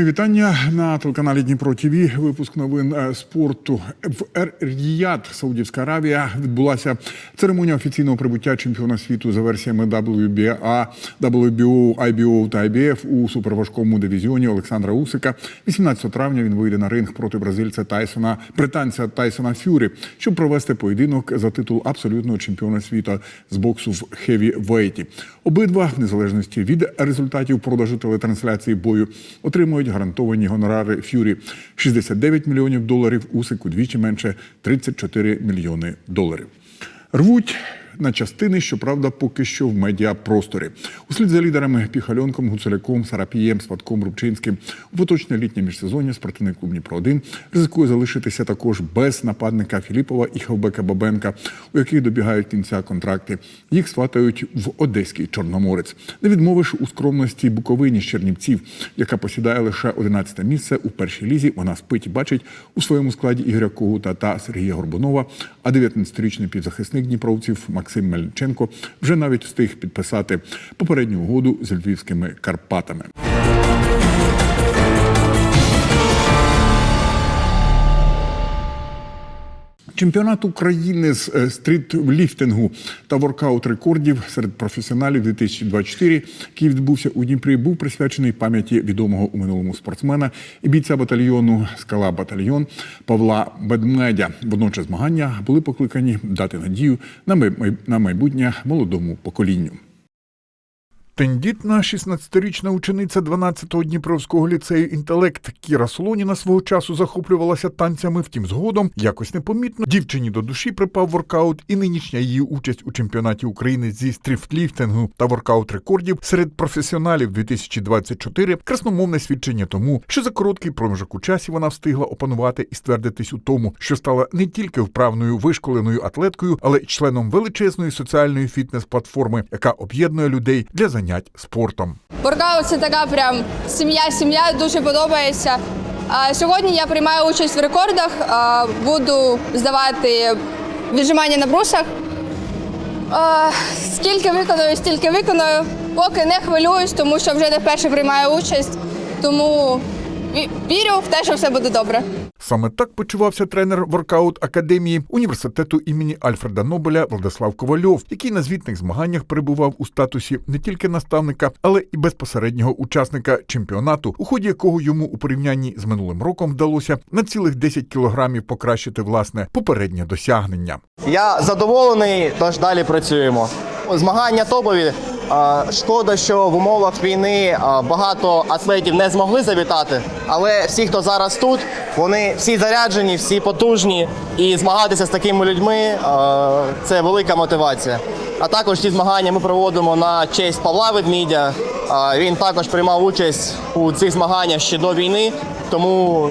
Мої вітання на телеканалі Дніпро ТВ. Випуск новин е, спорту в Ер-Ріяд, Саудівська Аравія. Відбулася церемонія офіційного прибуття чемпіона світу за версіями WBA, WBO, IBO та IBF у суперважкому дивізіоні Олександра Усика. 18 травня він вийде на ринг проти бразильця Тайсона, британця Тайсона Фюрі, щоб провести поєдинок за титул абсолютного чемпіона світу з боксу в хеві-вейті. Обидва, в незалежності від результатів продажу телетрансляції бою, отримують гарантовані гонорари Фюрі 69 мільйонів доларів, Усик удвічі менше 34 мільйони доларів. Рвуть на частини, щоправда, поки що в медіапросторі. Услід за лідерами Піхальонком, Гуцуляком, Сарапієм, Сватком, Рубчинським у поточне літнє міжсезоння спортивний клуб Дніпро 1 ризикує залишитися також без нападника Філіпова і Хавбека Бабенка, у яких добігають кінця контракти. Їх сватають в Одеський Чорноморець. Не відмовиш у скромності Буковині з Чернівців, яка посідає лише 11 місце у першій лізі. Вона спить і бачить у своєму складі Ігоря Когута та Сергія Горбунова. А 19-річний півзахисник дніпровців Максим Мельниченко вже навіть встиг підписати попередню угоду з львівськими Карпатами. Чемпіонат України з е, стрітліфтингу та воркаут рекордів серед професіоналів 2024, який відбувся у Дніпрі, був присвячений пам'яті відомого у минулому спортсмена і бійця батальйону Скала Батальйон Павла Бедмедя. Водночас змагання були покликані дати надію на май- на майбутнє молодому поколінню. Тендітна 16-річна учениця 12-го Дніпровського ліцею інтелект Кіра Солоніна свого часу захоплювалася танцями. Втім, згодом якось непомітно дівчині до душі припав воркаут, і нинішня її участь у чемпіонаті України зі стріфтліфтингу та воркаут рекордів серед професіоналів 2024 – красномовне свідчення тому, що за короткий проміжок у часі вона встигла опанувати і ствердитись у тому, що стала не тільки вправною вишколеною атлеткою, але й членом величезної соціальної фітнес-платформи, яка об'єднує людей для занять спортом. Воркаут це така прям сім'я, сім'я дуже подобається. А сьогодні я приймаю участь в рекордах. Буду здавати віджимання на брусах. Скільки виконую, стільки виконую. Поки не хвилююсь, тому що вже не вперше приймаю участь. Тому вірю в те, що все буде добре. Саме так почувався тренер воркаут академії університету імені Альфреда Нобеля Владислав Ковальов, який на звітних змаганнях перебував у статусі не тільки наставника, але і безпосереднього учасника чемпіонату, у ході якого йому у порівнянні з минулим роком вдалося на цілих 10 кілограмів покращити власне попереднє досягнення. Я задоволений, тож далі працюємо. Змагання топові. Шкода, що в умовах війни багато атлетів не змогли завітати, але всі, хто зараз тут, вони всі заряджені, всі потужні, і змагатися з такими людьми це велика мотивація. А також ці змагання ми проводимо на честь Павла Ведмідя. Він також приймав участь у цих змаганнях ще до війни, тому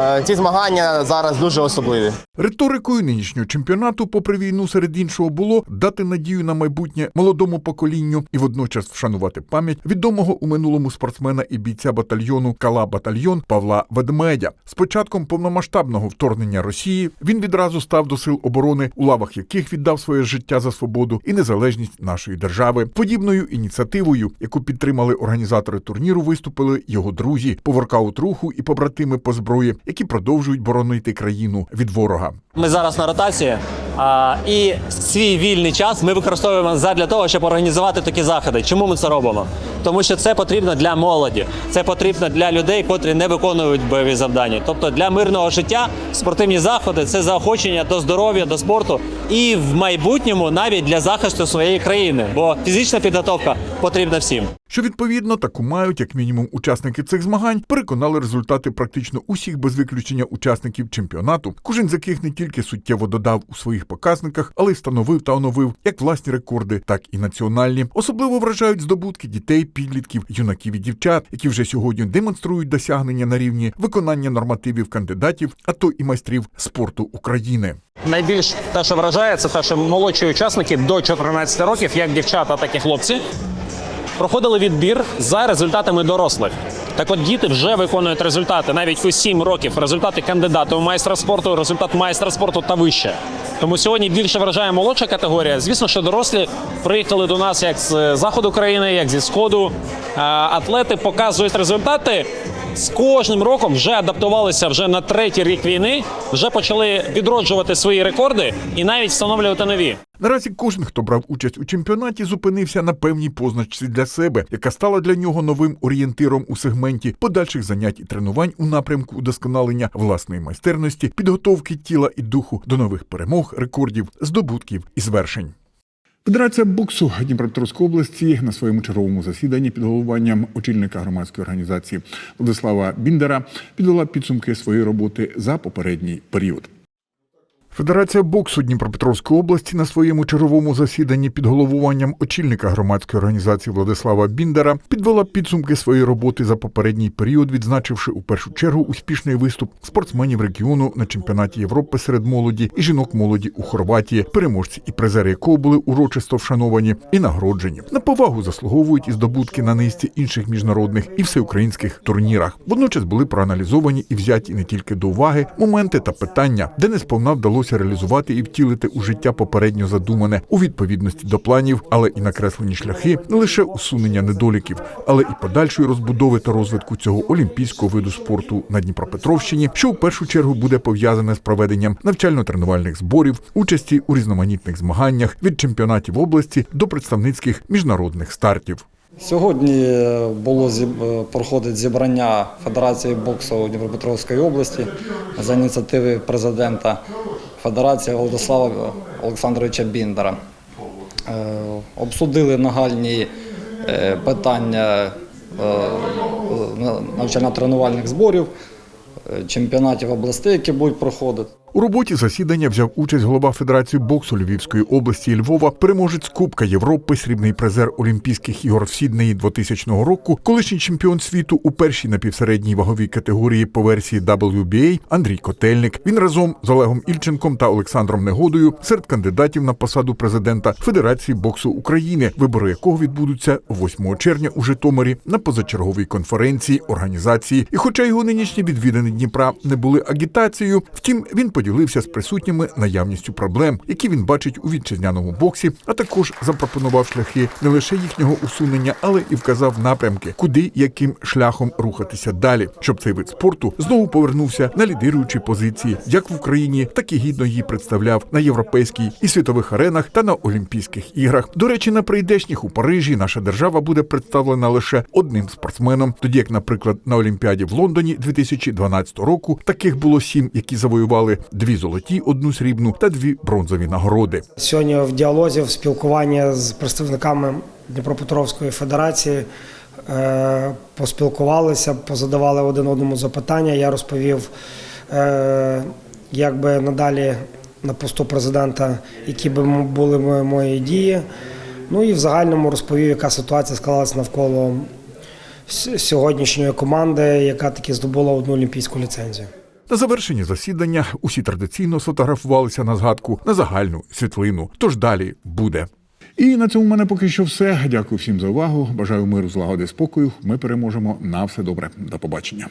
е, ці змагання зараз дуже особливі. Риторикою нинішнього чемпіонату, попри війну, серед іншого, було дати надію на майбутнє молодому поколінню і водночас вшанувати пам'ять відомого у минулому спортсмена і бійця батальйону Кала Батальйон Павла Ведмедя. З початком повномасштабного вторгнення Росії він відразу став до сил оборони, у лавах яких віддав своє життя за свободу і незалежність нашої держави. Подібною ініціативою, яку підтримали організатори турніру, виступили його друзі по воркаут руху і побратими по зброї, які продовжують боронити країну від ворога. Ми зараз на ротації, а, і свій вільний час ми використовуємо задля того, щоб організувати такі заходи. Чому ми це робимо? Тому що це потрібно для молоді, це потрібно для людей, котрі не виконують бойові завдання. Тобто для мирного життя спортивні заходи це заохочення до здоров'я, до спорту і в майбутньому навіть для захисту своєї країни, бо фізична підготовка потрібна всім. Що відповідно таку мають, як мінімум, учасники цих змагань переконали результати практично усіх без виключення учасників чемпіонату, кожен з яких не тільки суттєво додав у своїх показниках, але й встановив та оновив як власні рекорди, так і національні. Особливо вражають здобутки дітей, підлітків, юнаків і дівчат, які вже сьогодні демонструють досягнення на рівні виконання нормативів кандидатів, а то і майстрів спорту України. Найбільш те, що вражає, це те, що молодші учасники до 14 років, як дівчата, так і хлопці, проходили відбір за результатами дорослих. Так от діти вже виконують результати навіть у 7 років. Результати кандидата у майстра спорту, результат майстра спорту та вище. Тому сьогодні більше вражає молодша категорія. Звісно, що дорослі приїхали до нас як з заходу країни, як зі сходу. Атлети показують результати з кожним роком вже адаптувалися вже на третій рік війни, вже почали відроджувати свої рекорди і навіть встановлювати нові. Наразі кожен, хто брав участь у чемпіонаті, зупинився на певній позначці для себе, яка стала для нього новим орієнтиром у сегменті подальших занять і тренувань у напрямку удосконалення власної майстерності, підготовки тіла і духу до нових перемог, рекордів, здобутків і звершень. Федерація боксу Дніпропетровської області на своєму черговому засіданні під головуванням очільника громадської організації Владислава Біндера підвела підсумки своєї роботи за попередній період. Федерація боксу Дніпропетровської області на своєму черговому засіданні під головуванням очільника громадської організації Владислава Біндера підвела підсумки своєї роботи за попередній період, відзначивши у першу чергу успішний виступ спортсменів регіону на чемпіонаті Європи серед молоді і жінок молоді у Хорватії, переможці і призери якого були урочисто вшановані і нагороджені. На повагу заслуговують і здобутки на низці інших міжнародних і всеукраїнських турнірах. Водночас були проаналізовані і взяті не тільки до уваги моменти та питання, де не сповна вдалося реалізувати і втілити у життя попередньо задумане у відповідності до планів, але і накреслені шляхи не лише усунення недоліків, але і подальшої розбудови та розвитку цього олімпійського виду спорту на Дніпропетровщині, що в першу чергу буде пов'язане з проведенням навчально-тренувальних зборів, участі у різноманітних змаганнях від чемпіонатів області до представницьких міжнародних стартів. Сьогодні було зіб- е, проходить зібрання Федерації боксу Дніпропетровської області за ініціативи президента Федерації Владислава Олександровича Біндера. Е, Обсудили нагальні е, питання е, навчально-тренувальних зборів, чемпіонатів областей, які будуть проходити. У роботі засідання взяв участь голова Федерації боксу Львівської області Львова, переможець Кубка Європи, срібний призер Олімпійських ігор в Сіднеї 2000 року, колишній чемпіон світу у першій напівсередній ваговій категорії по версії WBA Андрій Котельник. Він разом з Олегом Ільченком та Олександром Негодою серед кандидатів на посаду президента Федерації боксу України, вибори якого відбудуться 8 червня у Житомирі на позачерговій конференції організації. І хоча його нинішні відвідини Дніпра не були агітацією, втім він поділився з присутніми наявністю проблем, які він бачить у вітчизняному боксі, а також запропонував шляхи не лише їхнього усунення, але і вказав напрямки, куди яким шляхом рухатися далі, щоб цей вид спорту знову повернувся на лідируючі позиції, як в Україні, так і гідно її представляв на європейській і світових аренах та на Олімпійських іграх. До речі, на прийдешніх у Парижі наша держава буде представлена лише одним спортсменом, тоді як, наприклад, на Олімпіаді в Лондоні 2012 року таких було сім, які завоювали дві золоті, одну срібну та дві бронзові нагороди. Сьогодні в діалозі, в спілкуванні з представниками Дніпропетровської федерації е, поспілкувалися, позадавали один одному запитання. Я розповів, е, як би надалі на посту президента, які би були мої дії. Ну і в загальному розповів, яка ситуація склалася навколо сьогоднішньої команди, яка таки здобула одну олімпійську ліцензію. На завершенні засідання усі традиційно сфотографувалися на згадку на загальну світлину. Тож далі буде. І на цьому в мене поки що все. Дякую всім за увагу. Бажаю миру, злагоди, спокою. Ми переможемо. На все добре. До побачення.